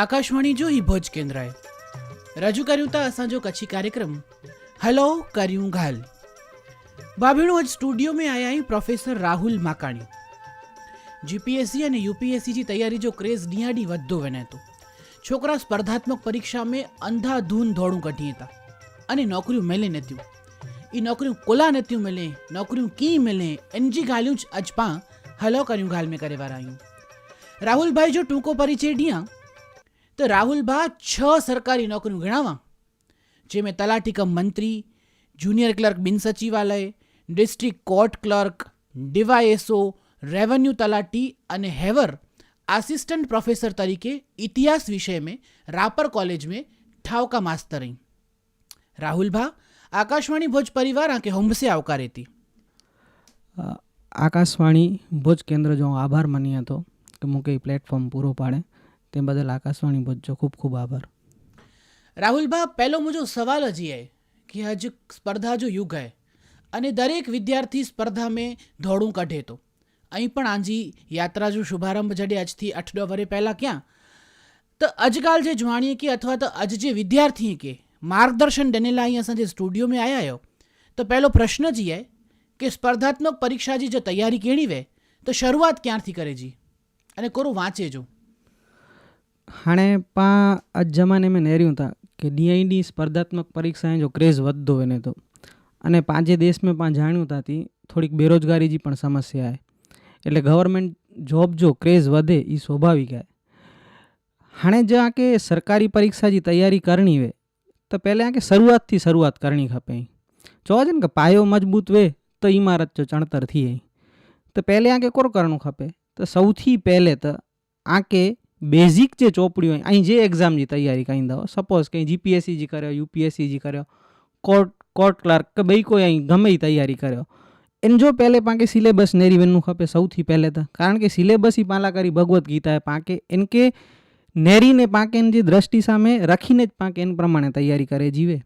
આકાશવાણી જોઈ ભોજ કેન્દ્રએ રજૂ કર્યું તા અસાંજો કચ્છી કાર્યक्रम हलो करियूं ॻाल्हि भाभीणो अॼु स्टूडियो में आया आहियूं प्रोफेसर राहुल माकाणी जीपीएससी अने यूपीएससी जी तयारी जो क्रेज़ ॾींहं ॾींहुं वधंदो वञे थो छोकिरा स्पर्धात्मक परीक्षा में अंधाधून दौड़ूं कढीनि था अने नौकरियूं मिले नथियूं ई नौकरियूं कुला नथियूं मिले नौकरियूं कीअं मिले इन जी ॻाल्हियूं अॼु पाण हलो करियूं ॻाल्हि में करे वारा आहियूं राहुल भाई जो टूको परिचय ॾियां તો રાહુલભા છ સરકારી નોકરીઓ ગણાવા જેમાં તલાટી કમ મંત્રી જુનિયર ક્લર્ક બિન સચિવાલય district court clerk DYSO revenue તલાટી અને હેવર असिस्टेंट प्रोफेसर तरीके इतिहास विषय में रापर कॉलेज में ठावका मास्तर रही राहुल भा आकाशवाणी भोज परिवार आके हुंब से आवकारे थी અ, આકાશવાણી ભુજ કેન્દ્ર જો હું આભાર માની હતો કે મૂકે એ પ્લેટફોર્મ પૂરો પાડે તે બદલ આકાશવાણી ભુજ જો ખૂબ ખૂબ આભાર રાહુલ ભા પહેલો મુજો સવાલ જ એ કે હજ સ્પર્ધા જો યુગ હે અને દરેક વિદ્યાર્થી સ્પર્ધા મેં દોડું કઢે તો અહીં પણ આંજી યાત્રા જો શુભારંભ જડે આજથી અઠ ॾह વરે પહેલાં ક્યાં તો અજકાલ જે જવાણીએ કે અથવા તો અજ જે વિદ્યાર્થી કે માર્ગદર્શન ॾिनल અહીં असांजे स्टूडियो में आया आहियो તો પહેલો પ્રશ્ન जी आहे કે સ્પર્ધાત્મક પરીક્ષા जी जो तैयारी कहिड़ी वे તો શરૂઆત ક્યારથી કરે જી અને કોરો વાંચે જો हाणे पाण अॼु ज़माने में नेहरियूं था की ॾींहं ई ॾींहुं स्पर्धात्मक परीक्षाउनि जो क्रेज़ वधंदो वञे थो अने पंहिंजे देश में पाण ॼाणूं था थी थोरीक बेरोज़गारी जी पण समस्या आहे એટલે ગવર્મેન્ટ જોબ જો ક્રેઝ વધે એ સ્વાભાવિક आहे हाणे जो आके सरकारी परीक्षा जी तयारी करणी वे त पहले आके शुरूआत थी शुरूआत करणी खपे चवाजनि की पायो मज़बूत वे त इमारत जो चणतर थिए त पहले आके कोर करिणो खपे त સૌથી પહેલે તો આકે બેઝિક જે ચોપડી અહીં જે એક્ઝામની તૈયારી કાંઈ દો સપોઝ કંઈ જીપીએસસી જી કર્યો યુપીએસસી જી કર્યો કોર્ટ કોર્ટ ક્લાર્ક કે ભાઈ કોઈ અહીં ગમે તૈયારી કર્યો. એને જો પહેલે પાંકે સિલેબસ નેરી બનવું ખપે સૌથી પહેલે તો, કારણ કે સિલેબસ એ પાલા કરી ભગવદ્ ગીતા પાંકે એન કે નેરીને પાંકે એની જે દ્રષ્ટિ સામે રાખીને જ પાંકે એન પ્રમાણે તૈયારી કરે જીવે.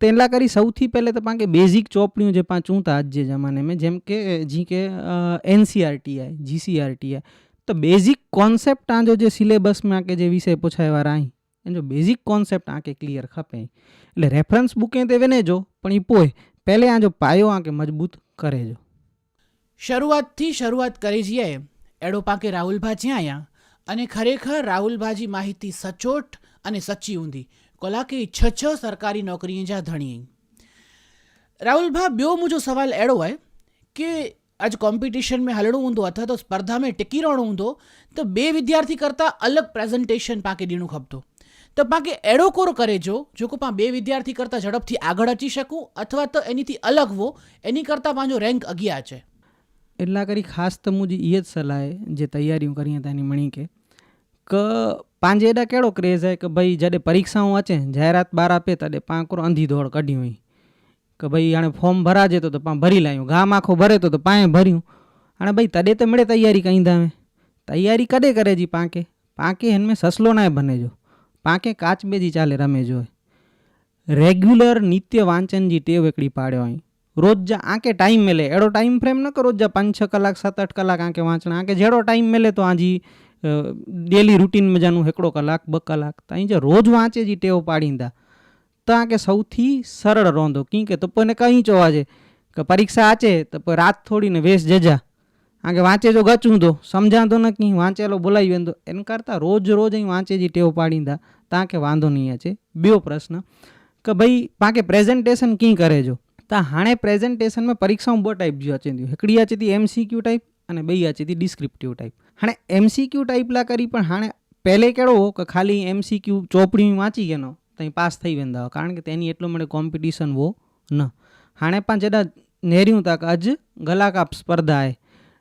તો એટલા કરી સૌથી પહેલે તો પાંકે બેઝિક ચોપડીઓ જે પાંચ ઊંતા આજ જે જમાને મેં જેમ કે, જી કે એનસીઆરટીઆઈ જીસીઆરટીઆઈ તો બેઝિક કોન્સેપ્ટ આ જો જે સિલેબસમાં કે જે વિષય પૂછાય રાઈ એનો જો બેઝિક કોન્સેપ્ટ આ કે ક્લિયર ખપે. એટલે રેફરન્સ બુકે તે વેને જો, પણ એ પોય પહેલે આ જો પાયો આ કે મજબૂત કરે જો. શરૂઆતથી શરૂઆત કરી જઈએ એડો પાકે રાહુલભા જ્યાં અને ખરેખર રાહુલભાજી માહિતી સચોટ અને સચ્ચી ઊંધી. કોલાકે છ છ સરકારી નોકરી જા ધણી. રાહુલભા બ્યો મુજો સવાલ એડો હોય કે આજ કોમ્પિટિશન મેં હલણું ઊંધું, અથવા તો સ્પર્ધામાં ટિકી રહેણું ઊંધો, તો બે વિદ્યાર્થી કરતાં અલગ પ્રેઝન્ટેશન પાકે દીણું ખપતો. તો પાકે એડો કોર કરે જો જો કો પા બે વિદ્યાર્થી કરતાં ઝડપથી આગળ અચી શકું, અથવા તો એનીથી અલગ હો એની કરતાં પાંજો રેન્ક અગિયાર છે. એટલા કરી ખાસ તો મુજ એ જ સલાહ જે તૈયારીઓ કરી હતા એની મણી કે કે પાંજે એડા કેળો ક્રેઝ હે કે ભાઈ જ્યારે પરીક્ષાઓ વાંચે જાહેરાત બાર આપે તડે પાંકોર અંધી દોડ કઢી હોય. કે ભાઈ, આણે ફોર્મ ભરાજે તો પા ભરી લાવ્યું ગામ આખો ભરે તો પાંએ ભર્યું. આણે ભાઈ, તડે તો મળે તૈયારી કઈ દામે તૈયારી કદે કરે જી પાંકે? પાંકે હેનમે સસલો નાય બને જો. પાંકે કાચ બેજી ચાલે રમે જો રેગ્યુલર નિત્ય વાંચન જી ટેવ એકડી પાડ્યો અહીં. રોજ જા આંકે ટાઈમ મેલે. એડો ટાઈમ ફ્રેમ ન કરો. જા પાંચ, છ કલાક, સાત, આઠ કલાક આંકે વાંચણા. આંકે જેડો ટાઈમ મેલે તો આજી ડેલી રૂટીન મજાનું એકડો કલાક, બ કલાક. ત્યાં જે રોજ વાંચે જી ટેવ પાડીંદા ઉત્તા કે સૌથી સરળ રોંધો? કી કે તો પણ કંઈ ચો આજે કે પરીક્ષા આચે, તો પણ રાત થોડીને વેશ જજા. કારણ કે વાંચે જો ગચું તો સમજાતો ન કંઈ વાંચેલો બોલાવી તો એન કરતાં રોજ રોજ અહીં વાંચે જે ટેવ પાડીંદા તાં કે વાંધો નહીં છે બીજો પ્રશ્ન. કે ભાઈ, પાકે પ્રેઝન્ટેશન કી કરે જો? તા હાણે પ્રેઝન્ટેશનમાં પરીક્ષામાં બે ટાઈપ જો અચે હિકડી આચે હતી એમસીક્યુ ટાઈપ અને બે આચે હતી ડિસ્ક્રિપ્ટિવ ટાઈપ હાણે એમસીક્યુ ટાઈપલા કરી પણ હાણે પહેલે કેળો કે ખાલી એમસીક્યુ ચોપડી વાંચી ગયેલો ताईं पास थी वेंदा हुआ कारण की तंहिंजी एतिरो मिड़े कॉम्पिटिशन हो न हाणे पाण जॾहिं नेरियूं था की अॼु गलाकाप स्पर्धा आहे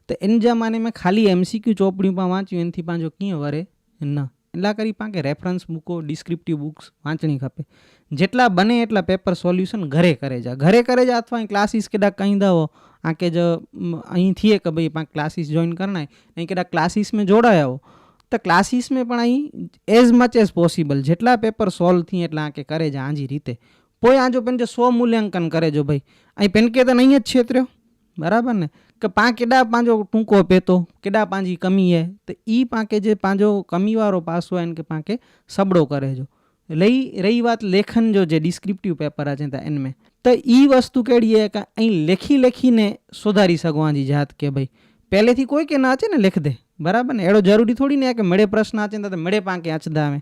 त इन ज़माने में ख़ाली एम सी क्यू चोपड़ियूं पाण वाचियूं आहिनि थी पंहिंजो कीअं वरे न इन लाइ करे पाण खे रेफरेंस बुको डिस्क्रिप्टिव बुक्स वाचणी खपे જેટલા બને એટલા પેપર સોલ્યુશન ઘરે કરે જા ઘરે કરે જા અથવા ક્લાસીસ કેડા કહીંદા હો આ કે જ અહીં થઈએ કે ભાઈ પાંચ ક્લાસીસ જોઈન કરના નહીં કેડા ક્લાસીસ મેં જોડાયા હો तो क्लासीस में एज मच एज पॉसिबल जटला पेपर सॉल्व थी एट आके करे आजी रीते। आज पे स्व मूल्यांकन करे जो भाई। अँ पेनके तो नहीं छेत्र बराबर ने? कि पा के पाजो पे तो केडा पाजी कमी है तो ई पाके के पाजो कमी वो पासो है कि पाके सबड़ो करे जो। लई रही बात लेखन जो जे डिस्क्रिप्टिव पेपर आ चाहता इनमें तो ई वस्तु कड़ी है कि अँ लेखी लेखी ने सुधारी सको आज जात के भाई। पहले थी कोई के ना आचे ने लिख दे। બરાબર ને? એડો જરૂરી થોડી ને કે મળે પ્રશ્ન આચંદા તો મળે પાંકે આચદાવે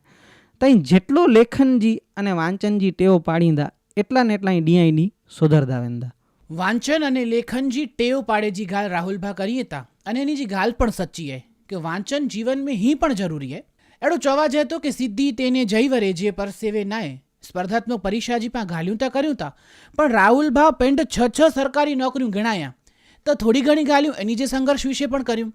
ત્યાં જેટલો લેખનજી અને વાંચનજી ટેવો પાડીંદા, એટલા ને એટલા ડીઆઈની સુધરદાવેંદા. વાંચન અને લેખનજી ટેવ પાડે જી ગાલ રાહુલભા કરીએ તા. અને એની જી ગાલ પણ સચ્ચી હે, કે વાંચન જીવન મેં હી પણ જરૂરી હે. એડો જાય હતો કે સિદ્ધિ તેને જઈવરે જે પરસેવે નાય. સ્પર્ધાત્મક પરીક્ષાજી પણ ગાલ્યું તા, કર્યું તા. પણ રાહુલભા પેન્ટ છ છ સરકારી નોકરીઓ ગણાયા. તો થોડી ઘણી ગાલ્યું એની જે સંઘર્ષ વિશે પણ કર્યું.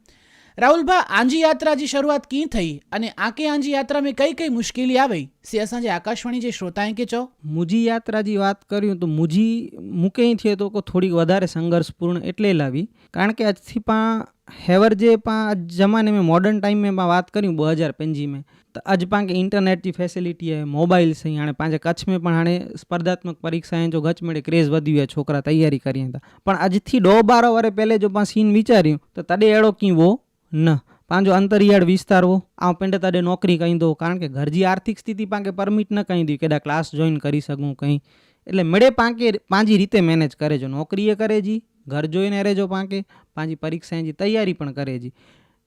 રાહુલભા, આંજી યાત્રાજી શરૂઆત કી થઈ અને આકે આંજી યાત્રા મેં કઈ કઈ મુશ્કેલી આવી? સે અસાંજે આકાશવાણી જે શ્રોતા કે ચો મુજી યાત્રાજી વાત કર્યું તો મુજી મૂકે થયે તો થોડીક વધારે સંઘર્ષપૂર્ણ એટલે લાવી. કારણ કે આજથી પા હેવર જે પા જમાને મેં મોડર્ન ટાઈમ મેં પા વાત કર્યું બે હજાર પંજી મેં. તો આજ પા કે इंटरनेट जी फैसिलिटी है मोबाइल से हाणे पंहिंजे कच्छ में पण हाणे स्पर्धात्मक परीक्षाएं जो गच में क्रेज़ वधी वियो छोकिरा तयारी करनि था પણ આજથી દો બાર વરે પહેલે જો પા સીન વિચાર્યું તો તॾहिं अहिड़ो कीअं वो ન. પાંજો અંતરિયાળ વિસ્તારો આ પેન્ડ તાડે નોકરી કહી દો, કારણ કે ઘરજી આર્થિક સ્થિતિ પાંકે પરમિટ ન કહી દઉં કેડા ક્લાસ જોઈન કરી શકું કંઈ. એટલે મેળે પાંકે પાંજી રીતે મેનેજ કરે જો. નોકરીએ કરે જી, ઘર જોઈને રહેજો પાંકે, પાંજી પરીક્ષાની તૈયારી પણ કરે જી.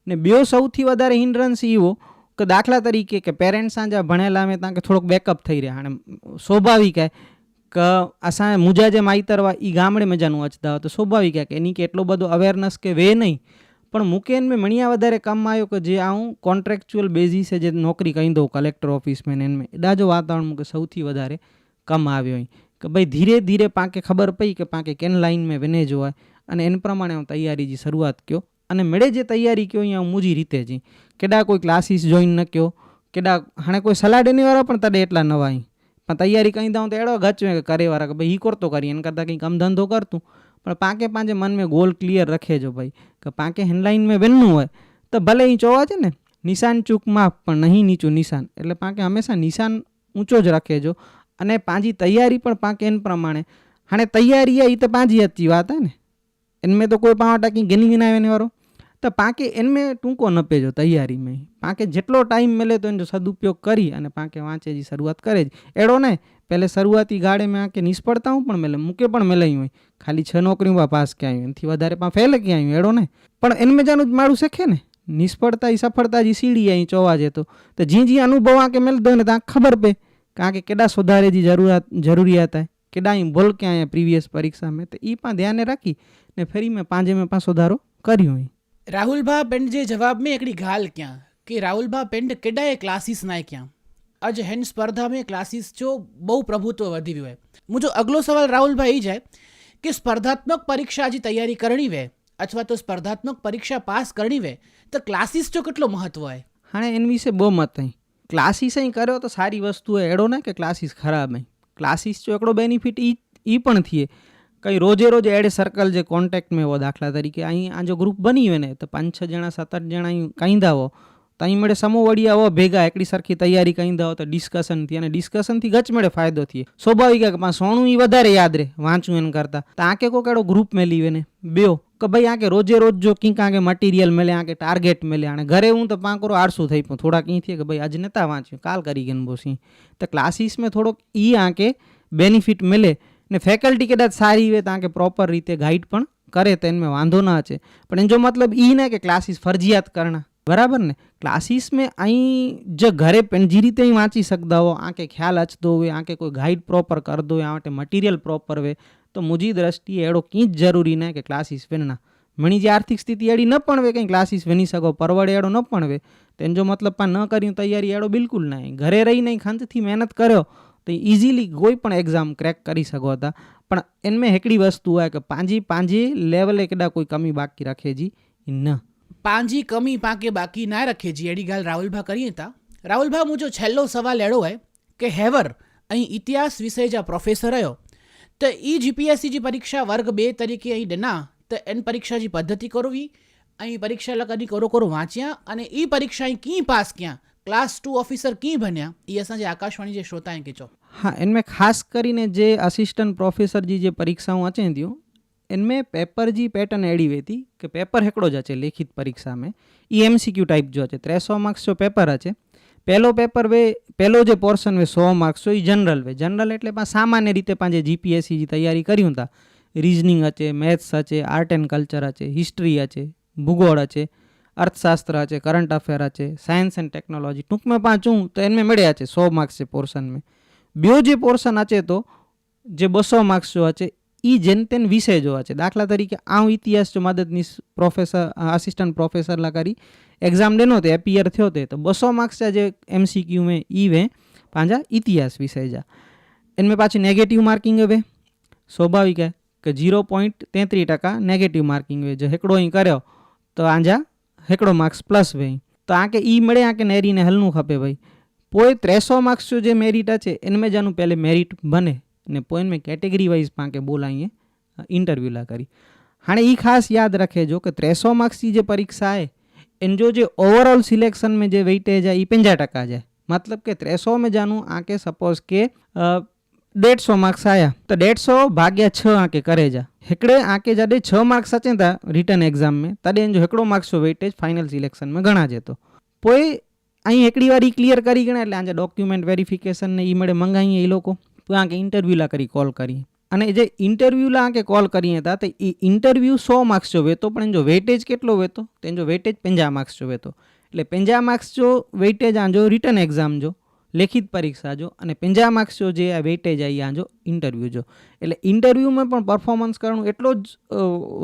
ને બ્યો સૌથી વધારે હિન્ડ્રન્સ એવો કે દાખલા તરીકે કે પેરેન્ટ્સ જા ભણેલા મેં તાંકે થોડોક બેકઅપ થઈ રહ્યા. અને સ્વાભાવિક હે કે અસાં મુજા જે માઈતરવા એ ગામડે મજાનું અચતા તો સ્વાભાવિક હે કે એની કે એટલો બધો અવેરનેસ કે વે નહીં. પણ મુકેન મેં મણિયા વધારે કામમાં આવ્યો કે જે આ હું કોન્ટ્રાક્ચ્યુઅલ બેઝિસે જે નોકરી કહી દઉં કલેક્ટર ઓફિસમાં એને મેં ડાજો વાતાવરણ કે સૌથી વધારે કામમાં આવ્યો અહીં. કે ભાઈ ધીરે ધીરે પાંકે ખબર પડી કે પાંકે કેન લાઈન મેં બને જોવાય અને એન પ્રમાણે હું તૈયારી જે શરૂઆત કયો અને મેળે જે તૈયારી કયો અહીંયા હું મુજી રીતે જી. કેડા કોઈ ક્લાસીસ જોઈન ન કયો, કેડા હાણે કોઈ સલાડ એની વાળા પણ તડે એટલા નવા અહીં. પણ તૈયારી કંઈ દઉં તો એડો ગચવે કે કરે વાળા કે ભાઈ એ કરતો કરી એને કરતાં કંઈ કામ ધંધો કરતું. પણ પાંકે પાંચે મન મેં ગોલ ક્લિયર રખેજો ભાઈ. કે પાંકે હેન્ડલાઇન મેં બનવું હોય, તો ભલે એ ચોવા છે ને, નિશાન ચૂક માપ પણ નહીં નીચું નિશાન. એટલે પાંકે હંમેશા નિશાન ઊંચો જ રાખેજો અને પાંજી તૈયારી પણ પાંકે એન પ્રમાણે. હાણે તૈયારી એ તો પાંજી હતી વાત હે ને. એને મેં તો કોઈ પાંવા ટાકી ગેની ગિનાવે વાળો તો પાકે એનમે ટૂંકો ન પેજો તૈયારીમાં પાકે જેટલો ટાઈમ મળે તો એનો સદુપયોગ કરી અને પાકે વાંચે જે શરૂઆત કરે જ. એડો ને પહેલે શરૂઆતી ગાળે મેં આકે નિષ્ફળતાઓ પણ મળે મૂકે પણ મળે હોય. ખાલી છ નોકરીમાં પાસ ક્યાં આવ્યું એનાથી વધારે પણ ફેલ ક્યાં આવ્યું એડો ને. પણ એનમે જાનું જ મારું શીખે ને? નિષ્ફળતા એ સફળતા જે સીડી અહીં ચોવા જતો તો. જી જી અનુભવ આકે મેળ દો ને ત્યાં ખબર પે. કારણ કે કેડા સુધારે જે જરૂરિયાત જરૂરિયાત કેડા અહીં ભૂલ ક્યાં પ્રીવિયસ પરીક્ષા મેં? તો એ પણ ધ્યાને રાખી ને ફરી મેં પાંજે મેં પાછો સુધારો કર્યો અહીં રાહુલભા પેंड જે जवाब में एकड़ी गाल क्या कि રાહુલભા પેंड કેડાએ ક્લાસીસ નાખ્યા આજ હેન સ્પર્ધા મેં ક્લાસીસ જો બહુ પ્રભુત્વ વધી રહ્યું હે મુજો અગલો સવાલ રાહુલભા એ જાય, કે સ્પર્ધાત્મક પરીક્ષા જે તૈયારી કરણી વે, અથવા તો સ્પર્ધાત્મક પરીક્ષા પાસ કરણી વે, તો ક્લાસીસ જો કેટલો મહત્વ હે હાણે એન વિશે બહુ મત હે ક્લાસીસ અહીં કર્યો તો સારી વસ્તુ હે એડો ને કે ક્લાસીસ ખરાબ હે ક્લાસીસ જો એકડો બેનિફિટ ઈ ઈ પણ થીએ કંઈ રોજે રોજ એડ સર્કલ જે કોન્ટેક્ટમાં એવો દાખલા તરીકે અહીં આ જો ગ્રુપ બની હોય ને, તો પાંચ છ જણા, સાત આઠ જણા અહીં કાંઈદા હો, તો અહીં મળે સમોવડી આવો ભેગા, એકડી સરખી તૈયારી કાંઈદા હો, તો ડિસ્કશનથી અને ડિસ્કશનથી ગચમેળે ફાયદો થઈએ સ્વાભાવિક કે સોણું એ વધારે યાદ રહે વાંચું એને કરતાં. તો આંકે કોક એડો ગ્રુપ મેં લીવે ને બેઓ કે ભાઈ આકે રોજે રોજ જો કંઈક આંકે મટીરિયલ મળે, આંકે ટાર્ગેટ મળે, અને ઘરે હું તો પાંકરો આળસું થઈ પણ થોડાક અહીંથી કે ભાઈ આજ નતા વાંચ્યું, કાલ કરી ગયેન બોસી તો ક્લાસીસમાં થોડોક એ આંકે બેનિફિટ મળે ને ફેકલ્ટી કદાચ સારી હોય ત્યાં કે પ્રોપર રીતે ગાઈડ પણ કરે તો એમને વાંધો ના છે. પણ એનો મતલબ એ ના કે ક્લાસીસ ફરજિયાત કરના બરાબર ને? ક્લાસીસ મેં અહીં જે ઘરે પણ જે રીતે વાંચી શકતા હો આંકે ખ્યાલ અચતો હોય આંકે કોઈ ગાઈડ પ્રોપર કર દો આ માટે મટીરિયલ પ્રોપર હોય, તો મુજી દ્રષ્ટિએ એડો કંઈ જ જરૂરી નહીં કે ક્લાસીસ પહેરના મણી જે આર્થિક સ્થિતિ એડી ન પણ વે કંઈ ક્લાસીસ વની શકો, પરવડે એડો ન પણ વે તેનો મતલબ પણ ન કર્યું તૈયારી એડો બિલકુલ નહીં ઘરે રહી નહીં ખંતથી મહેનત કર્યો તો ઇઝીલી કોઈ પણ એક્ઝામ ક્રેક કરી શકો હતા. પણ એનમે હેકડી વસ્તુ હોય કે પાંજી પાંજી લેવલે કદા કોઈ કમી બાકી રાખે જી. ન. પાંજી કમી પાંકે બાકી ના રાખે જી. એડી ગાલ રાહુલભા કરીએ તા. રાહુલભા મુજો છેલ્લો સવાલ એડો હોય કે હેવર અહીં ઇતિહાસ વિષય જ્યાં પ્રોફેસર રહ્યો. તો એ જીપીએસસી જી પરીક્ષા વર્ગ બે તરીકે અહીં ડના. તો એન પરીક્ષા જી પદ્ધતિ કરવી. અહીં પરીક્ષા લગની કરો કરો વાંચ્યા અને એ પરીક્ષા અહીં કી પાસ ક્યાં? ક્લાસ ટુ ઓફિસર કી બન્યા? એ અસાંજે આકાશવાણી જે શ્રોતા અહીં કીચો હા, એનમે ખાસ કરીને જે આસિસ્ટન્ટ પ્રોફેસર જે પરીક્ષાઓ વાંચી એનમે પેપર જી પેટર્ન એડી વેતી કે પેપર હેકડો જ છે લેખિત પરીક્ષા મેં એ એમસીક્યુ ટાઈપ જો છે ત્રેસો માર્ક્સ જો પેપર છે પહેલો પેપર વે પહેલો જે પોર્શન વે સો માર્ક્સ હોય એ જનરલ વે. જનરલ એટલે પણ સામાન્ય રીતે પાંચે જીપીએસસી જે તૈયારી કર્યું હતા રિઝનિંગ હશે મેથ્સ હશે આર્ટ એન્ડ કલ્ચર હશે હિસ્ટ્રી હશે ભૂગોળ હશે અર્થશાસ્ત્ર હશે કરંટ અફેર હશે સાયન્સ એન્ડ ટેકનોલોજી ટૂંકમાં પાંચું તો એને મળ્યા છે સો માર્ક્સ છે પોર્શન મેં. બીજો જે પોર્શન આચે તો, જે બસો માર્ક્સ જોવા છે એ જેન તેન વિષય જોવા છે. દાખલા તરીકે આ ઇતિહાસ જો મદદની પ્રોફેસર આસિસ્ટન્ટ પ્રોફેસર લાકારી એક્ઝામ દેનો તે એપિયર થયો તે, તો બસો માર્ક્સ છે જે એમસીક્યુ મેં ઈ વે, પાંજા ઇતિહાસ વિષય જા. એનમે પાછી નેગેટિવ માર્કિંગ હવે સ્વાભાવિક હે કે ઝીરો પોઈન્ટ તેત્રીસ ટકા નેગેટિવ માર્કિંગ હોય જો હેકડો અહીં કર્યો, તો આંજા હેકડો માર્ક્સ પ્લસ ભાઈ તો આ કે ઈ મળે આ કે નેરીને હલનું ખપે ભાઈ? टे सौ मार्क्स जो जे मेरिट अचे इनमें जानू पहले मेरिट बने ने पोइ इनमें कैटेगरी वाइज़ पाण बोलाइए इंटरव्यू ला करी हाणे ई ख़ासि यादि रखिजो कि टे सौ मार्क्स जी जे परीक्षा आहे इन जो जे ओवरऑल सिलेक्शन में जे वेइटेज आहे ई पंजाह टका जा आहे मतिलब કે ત્રેસો में જાનું આકે સપોઝ કે ॾेढ सौ मार्क्स आया त ॾेढ सौ भाग्या छह आके करे जा हिकिड़े आके जॾहिं छह मार्क्स अचनि था रिटर्न एग्ज़ाम में तॾहिं इन जो हिकिड़ो मार्क्स जो वेटेज फाइनल सिलेक्शन में गणाजे थो पोइ અહીં એકડી વાર ઈ ક્લિયર કરી ગણે એટલે આજે ડોક્યુમેન્ટ વેરિફિકેશન ને એ મળે. મંગાવીએ એ લોકો. પોइ આંકે ઇન્ટરવ્યૂ લા કરી કોલ કરી. અને જે ઇન્ટરવ્યૂ લા આંકે કોલ કરીએ હતા, તો એ ઇન્ટરવ્યૂ સો માર્ક્સ જો વેતો, પણ એનો વેટેજ કેટલો વેતો? તેનો વેટેજ પંજા માર્ક્સ જો વેતો. એટલે પંજા માર્ક્સ જો વેટેજ આંજો રિટર્ન એક્ઝામ જો. લેખિત પરીક્ષા જો અને પંજા માર્ક્સ જો જે આ વેઇટેજ અહીંયા જો ઇન્ટરવ્યૂ જો. એટલે ઇન્ટરવ્યૂમાં પણ પરફોર્મન્સ કરવાનું એટલો જ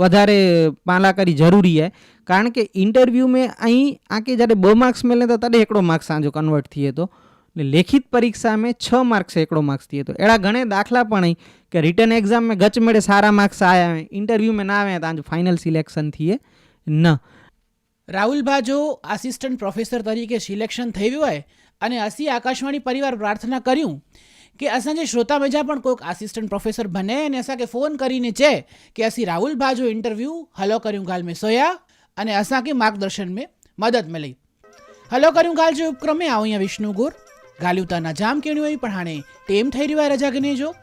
વધારે પાલા કરી જરૂરી છે. કારણ કે ઇન્ટરવ્યૂ મેં અહીં આંકે જ્યારે બ માર્ક્સ મેળે તો ત્યારે એકડો માર્ક્સ સાંજો કન્વર્ટ થયે તો એટલે લેખિત પરીક્ષા મેં છ માર્ક્સ એકડો માર્ક્સ થઈએ તો એડા ઘણે દાખલા પણ અહીં કે રિટર્ન એક્ઝામ મેં ગચમેળે સારા માર્ક્સ આવ્યા ઇન્ટરવ્યૂ મેં ના આવ્યા તો આજ ફાઇનલ સિલેક્શન થઈએ ન. રાહુલભા જો આસિસ્ટન્ટ પ્રોફેસર તરીકે સિલેક્શન થઈ ગયું હોય અને અસી આકાશવાણી પરિવાર પ્રાર્થના કર્યું કે અસાં જે શ્રોતા મજા પણ કોઈક આસિસ્ટન્ટ પ્રોફેસર બને અને અસાં કે ફોન કરીને છે કે અસી રાહુલ ભાજો ઇન્ટરવ્યૂ, હલો કર્યું ગાલ મેં સોયા અને અસાં કે માર્ગદર્શન મેં મદદ મળી હલો કર્યું ગાલ જે ઉપક્રમે આવું અહીંયા વિષ્ણુ ગુર, ગાલ્યુતાના જામ કેણ્યું પણ હાણે ટેમ થઈ રહ્યું રજા ગને જો.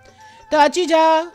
તો અચી જા.